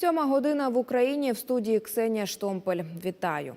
Сьома година в Україні в студії Ксенія Штомпель. Вітаю.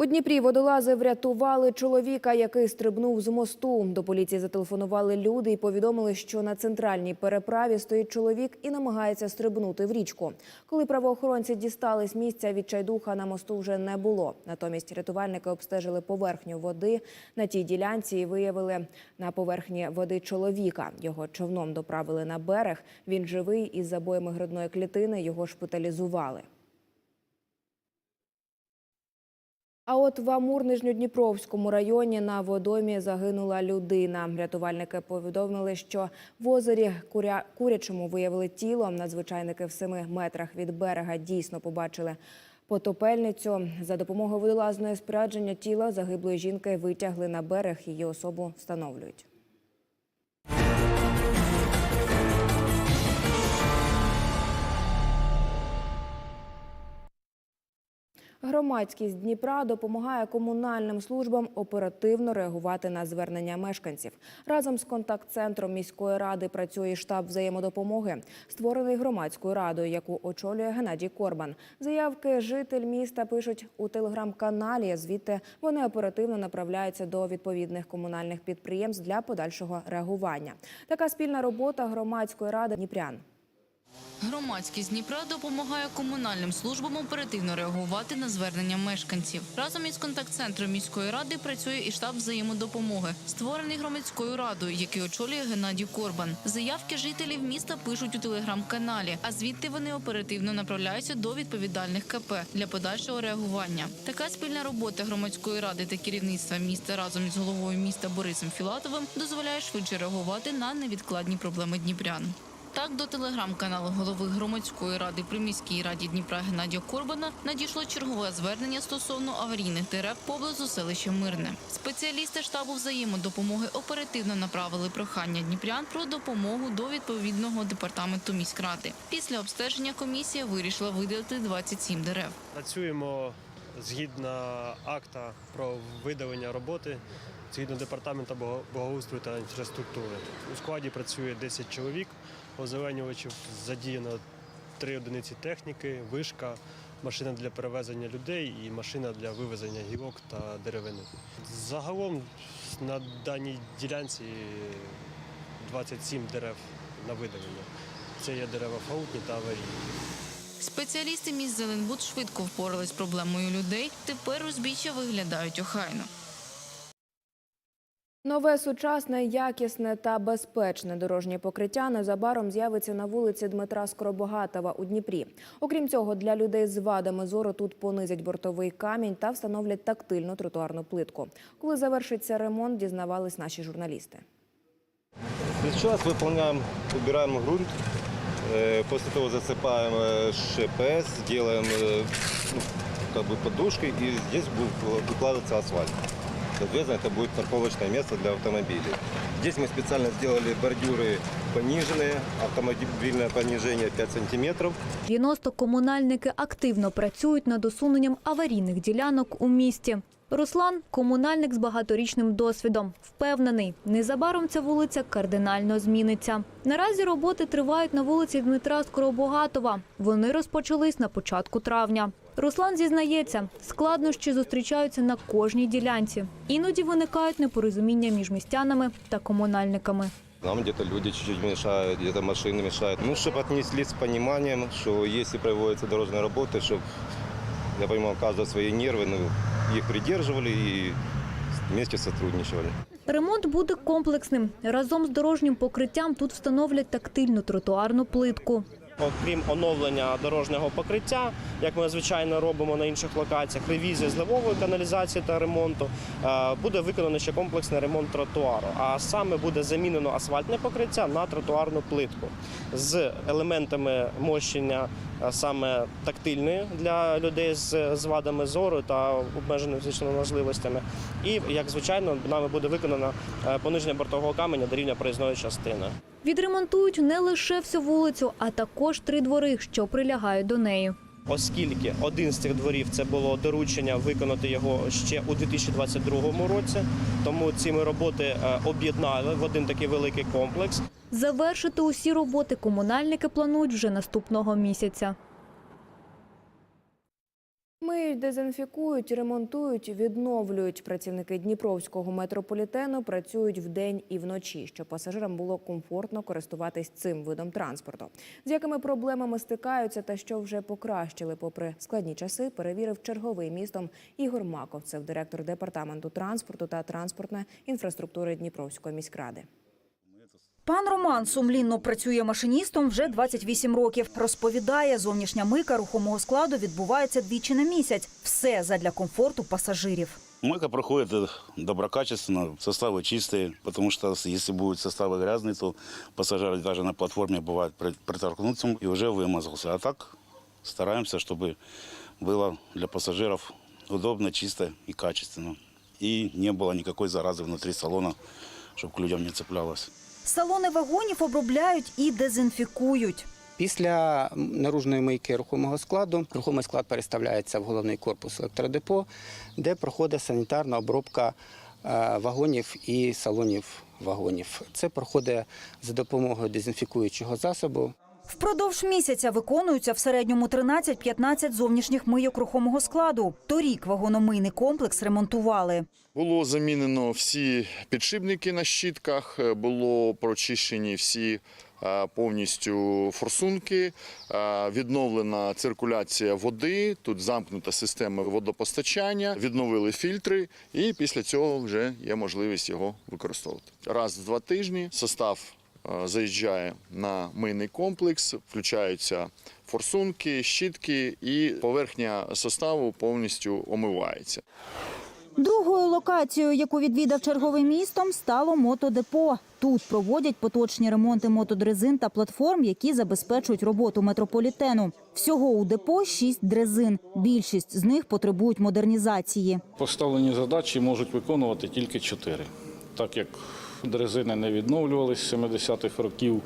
У Дніпрі водолази врятували чоловіка, який стрибнув з мосту. До поліції зателефонували люди і повідомили, що на центральній переправі стоїть чоловік і намагається стрибнути в річку. Коли правоохоронці дістались місця, відчайдуха на мосту вже не було. Натомість рятувальники обстежили поверхню води на тій ділянці і виявили на поверхні води чоловіка. Його човном доправили на берег. Він живий із забоями грудної клітини. Його шпиталізували. А от в Амур-Нижньодніпровському районі на водомі загинула людина. Рятувальники повідомили, що в озері Куря... Курячому виявили тіло. Надзвичайники в семи метрах від берега дійсно побачили потопельницю. За допомогою водолазної спорядження тіла загиблої жінки витягли на берег. Її особу встановлюють. Громадськість Дніпра допомагає комунальним службам оперативно реагувати на звернення мешканців. Разом з контакт-центром міської ради працює штаб взаємодопомоги, створений громадською радою, яку очолює Геннадій Корбан. Заявки житель міста пишуть у телеграм-каналі. Звідти вони оперативно направляються до відповідних комунальних підприємств для подальшого реагування. Така спільна робота громадської ради Дніпрян. Громадськість Дніпра допомагає комунальним службам оперативно реагувати на звернення мешканців. Разом із контакт-центром міської ради працює і штаб взаємодопомоги, створений громадською радою, який очолює Геннадій Корбан. Заявки жителів міста пишуть у телеграм-каналі, а звідти вони оперативно направляються до відповідальних КП для подальшого реагування. Така спільна робота громадської ради та керівництва міста разом із головою міста Борисом Філатовим дозволяє швидше реагувати на невідкладні проблеми дніпрян. Так, до телеграм-каналу голови громадської ради при міській раді Дніпра Геннадія Корбана надійшло чергове звернення стосовно аварійних дерев поблизу селища Мирне. Спеціалісти штабу взаємодопомоги оперативно направили прохання дніпрян про допомогу до відповідного департаменту міськради. Після обстеження комісія вирішила видалити 27 дерев. Працюємо згідно акта про видалення роботи згідно департаменту благо- благоустрою та інфраструктури. У складі працює 10 чоловік, озеленювачів задіяно 3 одиниці техніки, вишка, машина для перевезення людей і машина для вивезення гілок та деревини. Загалом на даній ділянці 27 дерев на видалення. Це є дерева фаутні та аварійні. Спеціалісти міст Зеленбуд швидко впорались з проблемою людей. Тепер узбіччя виглядають охайно. Нове сучасне, якісне та безпечне дорожнє покриття незабаром з'явиться на вулиці Дмитра Скоробогатова у Дніпрі. Окрім цього, для людей з вадами зору тут понизять бортовий камінь та встановлять тактильну тротуарну плитку. Коли завершиться ремонт, дізнавались наші журналісти. Сейчас выполняем, убираем грунт, э, после того засыпаем э, ШПС, делаем э, ну, как бы подушкой и здесь будет выкладываться асфальт. Соответственно, это будет парковочное место для автомобилей. Здесь мы специально сделали бордюры пониженные, автомобильное понижение 5 сантиметров. 90 комунальники активно працюють над усуненням аварійних ділянок у місті. Руслан – комунальник з багаторічним досвідом. Впевнений, незабаром ця вулиця кардинально зміниться. Наразі роботи тривають на вулиці Дмитра Скоробогатова. Вони розпочались на початку травня. Руслан зізнається, складнощі зустрічаються на кожній ділянці. Іноді виникають непорозуміння між містянами та комунальниками. Нам где-то люди чуть-чуть мешают, где-то машины мешают. Ну, чтобы отнеслись с пониманием, что если проводятся дорожные работы, чтобы, я понимаю, у каждого свои нервы, ну, их придерживали и вместе сотрудничали. Ремонт буде комплексним. Разом з дорожнім покриттям тут встановлять тактильну тротуарну плитку. Окрім оновлення дорожнього покриття, як ми звичайно робимо на інших локаціях, ревізія зливової каналізації та ремонту, е, буде виконано ще комплексний ремонт тротуару. А саме буде замінено асфальтне покриття на тротуарну плитку з елементами мощення саме тактильної для людей з, з вадами зору та обмеженими фізичними можливостями. І як звичайно, нами буде виконано е, пониження бортового каменя до рівня проїзної частини. Відремонтують не лише всю вулицю, а також три двори, що прилягають до неї. Оскільки один з цих дворів це було доручення виконати його ще у 2022 році, тому ці ми роботи е, об'єднали в один такий великий комплекс. Завершити усі роботи комунальники планують вже наступного місяця. Миють, дезінфікують, ремонтують, відновлюють. Працівники Дніпровського метрополітену працюють вдень і вночі, щоб пасажирам було комфортно користуватись цим видом транспорту. З якими проблемами стикаються та що вже покращили попри складні часи, перевірив черговий містом Ігор Маков. Це директор департаменту транспорту та транспортної інфраструктури Дніпровської міськради. Пан Роман сумлінно працює машиністом вже 28 років. Розповідає, зовнішня мийка рухомого складу відбувається двічі на місяць. Все задля комфорту пасажирів. Мойка проходит э, доброкачественно, составы чистые, потому что с- если будут составы грязные, то пассажир даже на платформе бывает при- притолкнуться и уже вымазался. А так стараемся, чтобы было для пассажиров удобно, чисто и качественно. И не было никакой заразы внутри салона, чтобы к людям не цеплялось. Салони вагонів обробляють і дезінфікують. Після наружної мийки рухомого складу рухомий склад переставляється в головний корпус електродепо, де проходить санітарна обробка е, вагонів і салонів вагонів. Це проходить за допомогою дезінфікуючого засобу. Впродовж місяця виконуються в середньому 13-15 зовнішніх мийок рухомого складу. Торік вагономийний комплекс ремонтували. Було замінено всі підшипники на щітках, е, було прочищені всі е, повністю форсунки, е, відновлена циркуляція води, тут замкнута система водопостачання, відновили фільтри, і після цього вже є можливість його використовувати. Раз в два тижні состав заїжджає на мийний комплекс, включаються форсунки, щітки, і поверхня составу повністю омивається. Другою локацією, яку відвідав черговий містом, стало мотодепо. Тут проводять поточні ремонти мотодрезин та платформ, які забезпечують роботу метрополітену. Всього у депо шість дрезин. Більшість з них потребують модернізації. Поставлені задачі можуть виконувати тільки чотири. Так як дрезини не відновлювалися з 70-х років,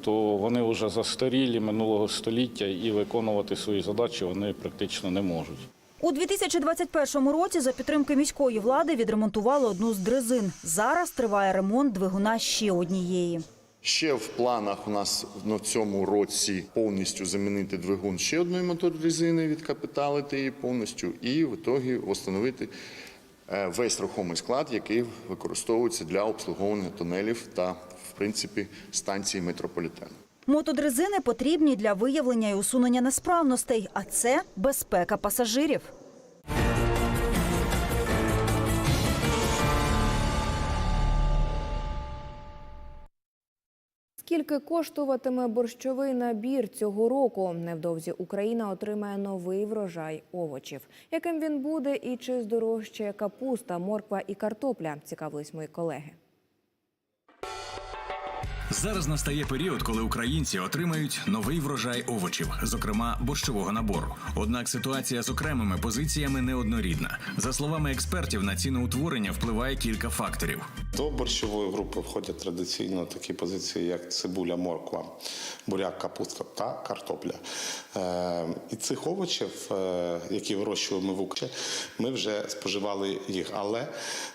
то вони вже застарілі минулого століття і виконувати свої задачі вони практично не можуть. У 2021 році за підтримки міської влади відремонтували одну з дрезин. Зараз триває ремонт двигуна ще однієї. Ще в планах у нас на цьому році повністю замінити двигун ще одної моторезини, відкапіталити її повністю, і в ітогі встановити весь рухомий склад, який використовується для обслуговування тунелів та, в принципі, станції метрополітену. Мотодрезини потрібні для виявлення і усунення несправностей, а це безпека пасажирів. Скільки коштуватиме борщовий набір цього року? Невдовзі Україна отримає новий врожай овочів. Яким він буде і чи здорожчає капуста, морква і картопля? Цікавились мої колеги. Зараз настає період, коли українці отримають новий врожай овочів, зокрема борщового набору. Однак ситуація з окремими позиціями неоднорідна. За словами експертів, на ціноутворення впливає кілька факторів. До борщової групи входять традиційно такі позиції, як цибуля, морква, буряк, капуста та картопля. Е, і цих овочів, е, які вирощуємо в Україні, ми вже споживали їх. Але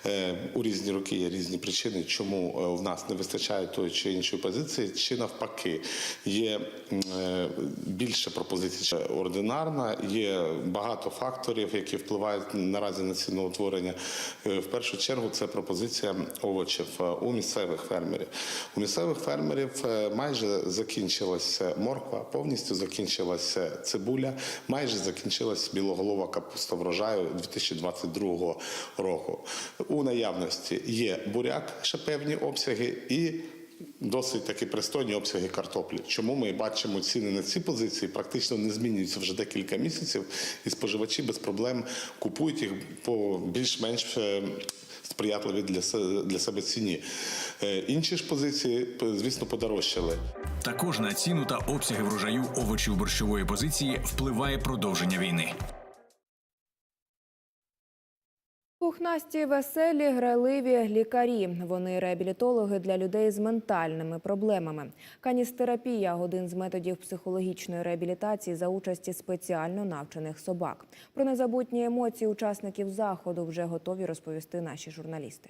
е, у різні роки є різні причини, чому в нас не вистачає тої чи іншої позиції, чи навпаки, є більше пропозицій ординарна, є багато факторів, які впливають наразі на ціноутворення. В першу чергу це пропозиція овочів е, у місцевих фермерів. У місцевих фермерів е, майже закінчилася морква, повністю закінчилася цибуля, майже закінчилась білоголова капуста врожаю 2022 року. У наявності є буряк, ще певні обсяги і. Досить таки пристойні обсяги картоплі. Чому ми бачимо ціни на ці позиції практично не змінюються вже декілька місяців, і споживачі без проблем купують їх по більш-менш е, сприятливі для для себе ціні. Е, Інші ж позиції, звісно, подорожчали. Також на ціну та обсяги врожаю овочів борщової позиції впливає продовження війни. Пухнасті, веселі, грайливі лікарі. Вони реабілітологи для людей з ментальними проблемами. Каністерапія – один з методів психологічної реабілітації за участі спеціально навчених собак. Про незабутні емоції учасників заходу вже готові розповісти наші журналісти.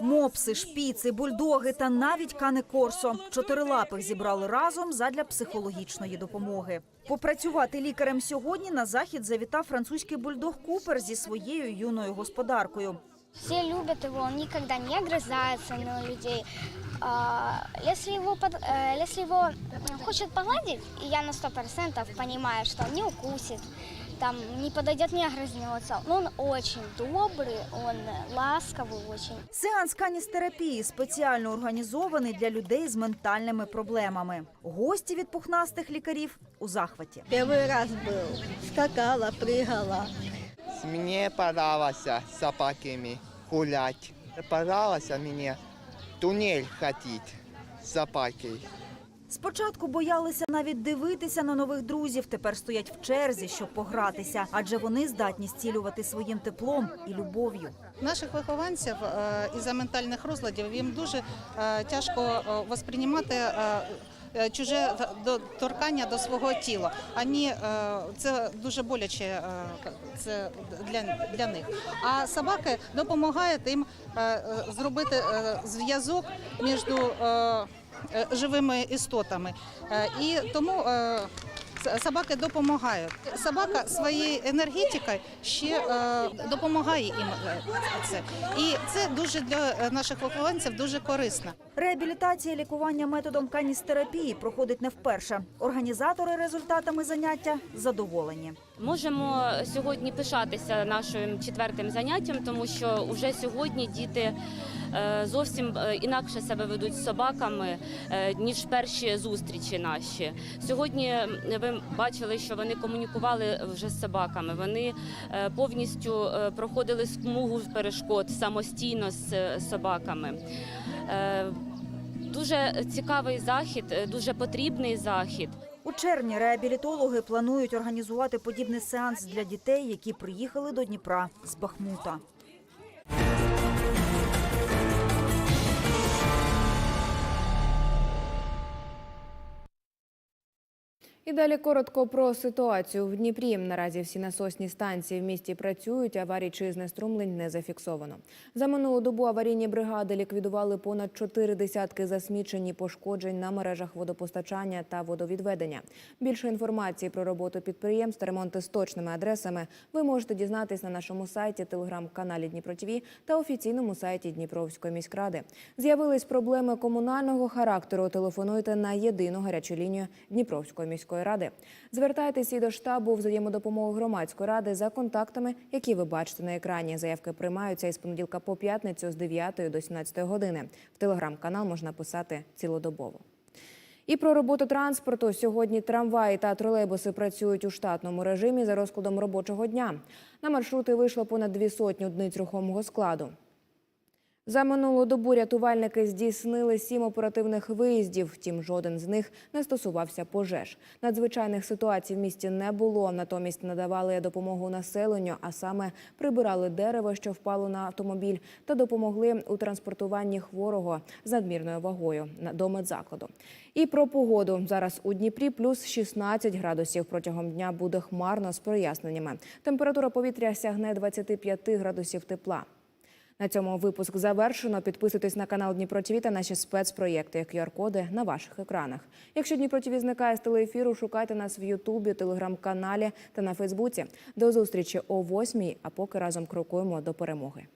Мопси, шпіци, бульдоги та навіть кани корсо. Чотирилапих зібрали разом задля психологічної допомоги. Попрацювати лікарем сьогодні на захід завітав французький бульдог Купер зі своєю юною господаркою. Все любят его, он никогда не огрызается на людей. Если его, если его хочет я на сто процентов понимаю, что он не укусит, там не подойдет, не огрызнется, но он очень добрый, он ласковый очень. Сеанс каністерапії спеціально організований для людей з ментальними проблемами. Гості від пухнастих лікарів у захваті. Первый раз был. Скакала, прыгала. Мне понравилось с собаками гулять. Понравилось мне туннель ходить с собакой. Спочатку боялися навіть дивитися на нових друзів. Тепер стоять в черзі, щоб погратися, адже вони здатні зцілювати своїм теплом і любов'ю. Наших вихованців е, із-за ментальних розладів їм дуже е, тяжко е, восприймати чуже торкання до свого тіла. Ані це дуже боляче це для, для них. А собаки допомагають їм зробити зв'язок між живими істотами. Е, І тому е, собаки допомагають. Собака своєю енергетикою ще е, допомагає їм е, це. І це дуже для е, наших вихованців дуже корисно. Реабілітація і лікування методом каністерапії проходить не вперше. Організатори результатами заняття задоволені. Можемо сьогодні пишатися нашим четвертим заняттям, тому що вже сьогодні діти е, зовсім е, інакше себе ведуть з собаками, е, ніж перші зустрічі наші. Сьогодні ви бачили, що вони комунікували вже з собаками. Вони е, повністю е, проходили смугу перешкод самостійно з е, собаками. Е, Дуже цікавий захід, е, дуже потрібний захід. У червні реабілітологи планують організувати подібний сеанс для дітей, які приїхали до Дніпра з Бахмута. І далі коротко про ситуацію в Дніпрі. Наразі всі насосні станції в місті працюють. Аварій чи знеструмлень не зафіксовано. За минулу добу аварійні бригади ліквідували понад чотири десятки засмічень і пошкоджень на мережах водопостачання та водовідведення. Більше інформації про роботу підприємств та ремонти з точними адресами ви можете дізнатись на нашому сайті, телеграм-каналі Дніпро ТВ та офіційному сайті Дніпровської міськради. З'явились проблеми комунального характеру. Телефонуйте на єдину гарячу лінію Дніпровської міської ради. Звертайтесь і до штабу взаємодопомоги громадської ради за контактами, які ви бачите на екрані. Заявки приймаються із понеділка по п'ятницю з 9 до 17 години. В телеграм-канал можна писати цілодобово. І про роботу транспорту сьогодні трамваї та тролейбуси працюють у штатному режимі за розкладом робочого дня. На маршрути вийшло понад дві сотні одиниць рухомого складу. За минулу добу рятувальники здійснили сім оперативних виїздів. Втім, жоден з них не стосувався пожеж. Надзвичайних ситуацій в місті не було. Натомість надавали допомогу населенню, а саме прибирали дерево, що впало на автомобіль, та допомогли у транспортуванні хворого з надмірною вагою до медзакладу. І про погоду зараз у Дніпрі плюс 16 градусів. Протягом дня буде хмарно з проясненнями. Температура повітря сягне 25 градусів тепла. На цьому випуск завершено. Підписуйтесь на канал Дніпро ТВ та наші спецпроєкти, QR-коди на ваших екранах. Якщо Дніпро ТВ зникає з телеефіру, шукайте нас в Ютубі, телеграм-каналі та на Фейсбуці. До зустрічі о 8 а поки разом крокуємо до перемоги.